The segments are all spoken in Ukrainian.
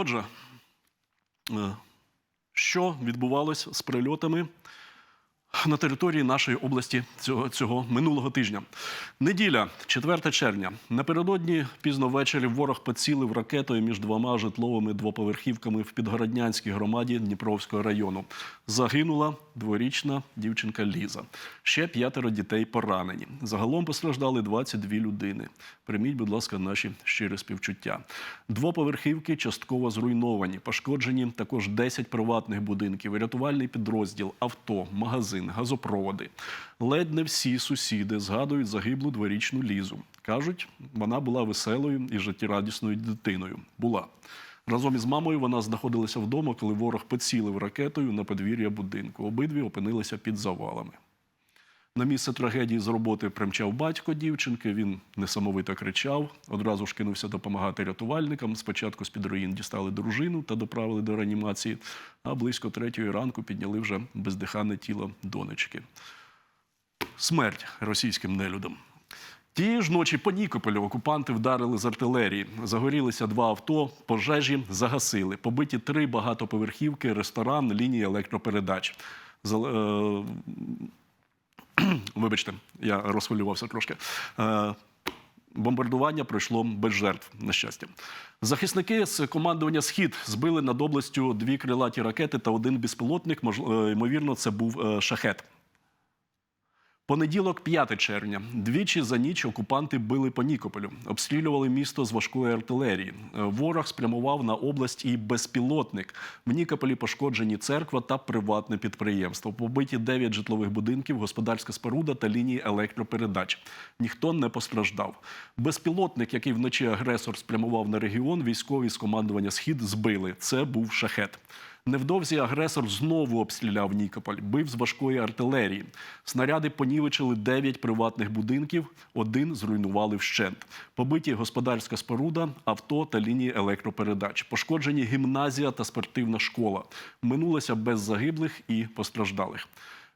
Отже, е, що відбувалось з прильотами на території нашої області цього, цього минулого тижня? Неділя, 4 червня. Напередодні пізно ввечері ворог поцілив ракетою між двома житловими двоповерхівками в Підгороднянській громаді Дніпровського району. Загинула дворічна дівчинка Ліза. Ще п'ятеро дітей поранені. Загалом постраждали 22 людини. Прийміть, будь ласка, наші щирі співчуття. Двоповерхівки частково зруйновані. Пошкоджені також 10 приватних будинків, рятувальний підрозділ, авто, магазин, газопроводи. Ледь не всі сусіди згадують загиблу дворічну Лізу. Кажуть, вона була веселою і життєрадісною дитиною. Була. Разом із мамою вона знаходилася вдома, коли ворог поцілив ракетою на подвір'я будинку. Обидві опинилися під завалами. На місце трагедії з роботи примчав батько дівчинки. Він несамовито кричав, одразу ж кинувся допомагати рятувальникам. Спочатку з-під руїн дістали дружину та доправили до реанімації, а близько третьої ранку підняли вже бездиханне тіло донечки. Смерть російським нелюдам. Тієї ж ночі по Нікополю окупанти вдарили з артилерії. Загорілися два авто, пожежі загасили. Побиті три багатоповерхівки, ресторан, лінії електропередач. Вибачте, я розхвилювався трошки. Е, Бомбардування пройшло без жертв, на щастя. Захисники з командування Схід збили над областю дві крилаті ракети та один безпілотник. Е, Ймовірно, це був е, шахет. Понеділок, 5 червня. Двічі за ніч окупанти били по Нікополю, обстрілювали місто з важкої артилерії. Е, Ворог спрямував на область і безпілотник. В Нікополі пошкоджені церква та приватне підприємство. Побиті 9 житлових будинків, господарська споруда та лінії електропередач. Ніхто не постраждав. Безпілотник, який вночі агресор спрямував на регіон, військові з командування Схід збили. Це був шахет. Невдовзі агресор знову обстріляв Нікополь, бив з важкої артилерії. Снаряди понівечили 9 приватних будинків, один зруйнували вщент. Побиті господарська споруда, авто та лінії електропередач. Пошкоджені гімназія та спортивна школа. Минулося без загиблих і постраждалих.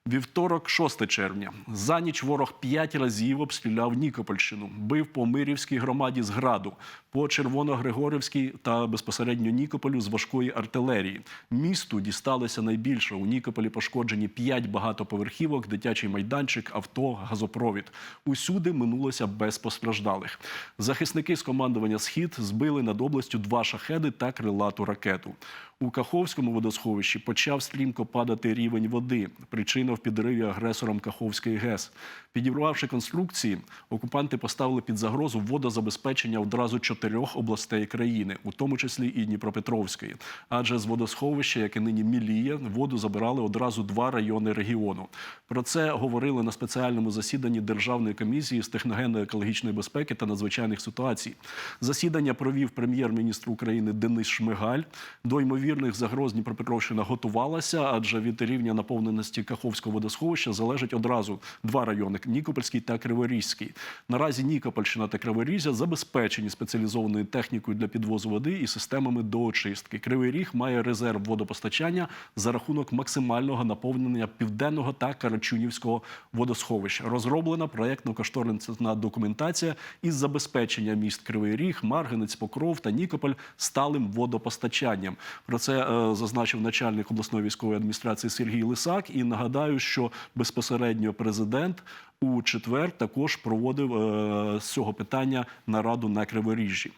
Вівторок, 6 червня. За ніч ворог п'ять разів обстріляв Нікопольщину, бив по Мирівській громаді з граду, по Червоногригорівській та безпосередньо Нікополю з важкої артилерії. Місту дісталося найбільше. У Нікополі пошкоджені п'ять багатоповерхівок, дитячий майданчик, авто, газопровід. Усюди минулося без постраждалих. Захисники з командування Схід збили над областю два шахеди та крилату ракету. У Каховському водосховищі почав стрімко падати рівень води. Причина в підриві агресором Каховської ГЕС. Підірвавши конструкції, окупанти поставили під загрозу водозабезпечення одразу чотирьох областей країни, у тому числі і Дніпропетровської. Адже з водосховища, яке нині міліє, воду забирали одразу два райони регіону. Про це говорили на спеціальному засіданні Державної комісії з техногенно-екологічної безпеки та надзвичайних ситуацій. Засідання провів прем'єр-міністр України Денис Шмигаль. До ймовірних загроз Дніпропетровщина готувалася, адже від рівня наповненості Каховського водосховища залежать одразу два райони Нікопольський та Криворізький. Наразі Нікопольщина та Криворіжжя забезпечені спеціалізованою технікою для підвозу води і системами доочистки. Кривий Ріг має резерв водопостачання за рахунок максимального наповнення південного та Карачунівського водосховища. Розроблена проєктно-кошторисна документація із забезпечення міст Кривий Ріг, Марганець, Покров та Нікополь сталим водопостачанням. Про це е, зазначив начальник обласної військової адміністрації Сергій Лисак. І нагадаю, що безпосередньо президент у четвер також проводив е, з цього питання нараду на Криворіжжі.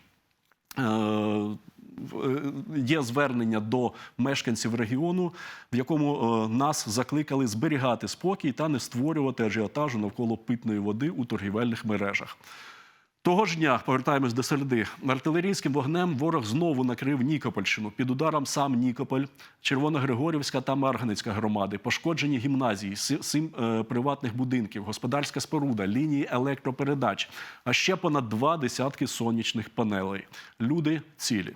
Е, е, Є звернення до мешканців регіону, в якому нас закликали зберігати спокій та не створювати ажіотажу навколо питної води у торгівельних мережах. Того ж дня повертаємось до середи. Артилерійським вогнем ворог знову накрив Нікопольщину. Під ударом сам Нікополь, Червоногригорівська та Марганецька громади, пошкоджені гімназії, сі- сім е, приватних будинків, господарська споруда, лінії електропередач, а ще понад два десятки сонячних панелей. Люди цілі.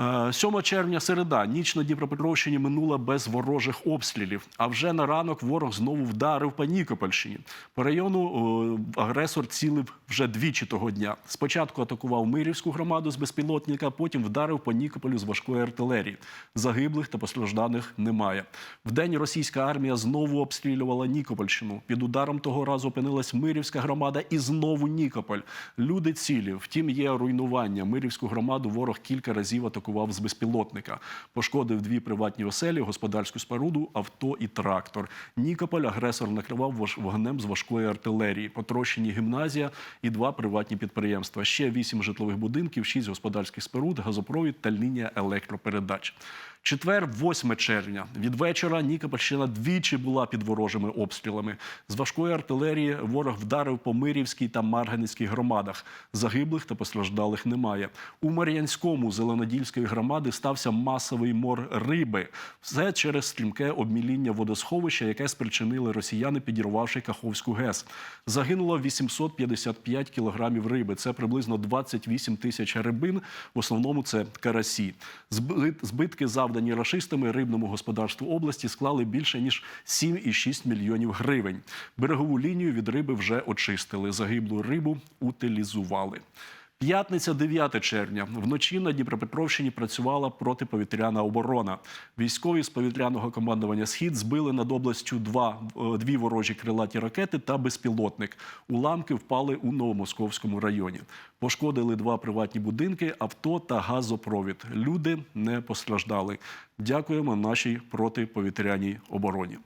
Е, 7 червня середа. Ніч на Дніпропетровщині минула без ворожих обстрілів. А вже на ранок ворог знову вдарив по Нікопольщині. По району е, агресор цілив вже двічі того дня. Спочатку атакував Мирівську громаду з безпілотника, потім вдарив по Нікополю з важкої артилерії. Загиблих та постражданих немає. Вдень російська армія знову обстрілювала Нікопольщину. Під ударом того разу опинилась Мирівська громада і знову Нікополь. Люди цілі. Втім, є руйнування. Мирівську громаду ворог кілька разів атакував атакував з безпілотника. Пошкодив дві приватні оселі, господарську споруду, авто і трактор. Нікополь агресор накривав вогнем з важкої артилерії. Потрощені гімназія і два приватні підприємства. Ще вісім житлових будинків, шість господарських споруд, газопровід та лінія електропередач. Четвер, 8 червня. Від вечора Нікопольщина двічі була під ворожими обстрілами. З важкої артилерії ворог вдарив по Мирівській та Марганецькій громадах. Загиблих та постраждалих немає. У Мар'янському Зеленодільської громади стався масовий мор риби. Все через стрімке обміління водосховища, яке спричинили росіяни, підірвавши Каховську ГЕС. Загинуло 855 кілограмів риби. Це приблизно 28 тисяч рибин. В основному це карасі. Збитки, завдані рашистами рибному господарству області, склали більше ніж 7,6 мільйонів гривень. Берегову лінію від риби вже очистили. Загиблу рибу утилізували. П'ятниця, 9 червня. Вночі на Дніпропетровщині працювала протиповітряна оборона. Військові з повітряного командування Схід збили над областю два, е, дві ворожі крилаті ракети та безпілотник. Уламки впали у Новомосковському районі. Пошкодили два приватні будинки, авто та газопровід. Люди не постраждали. Дякуємо нашій протиповітряній обороні.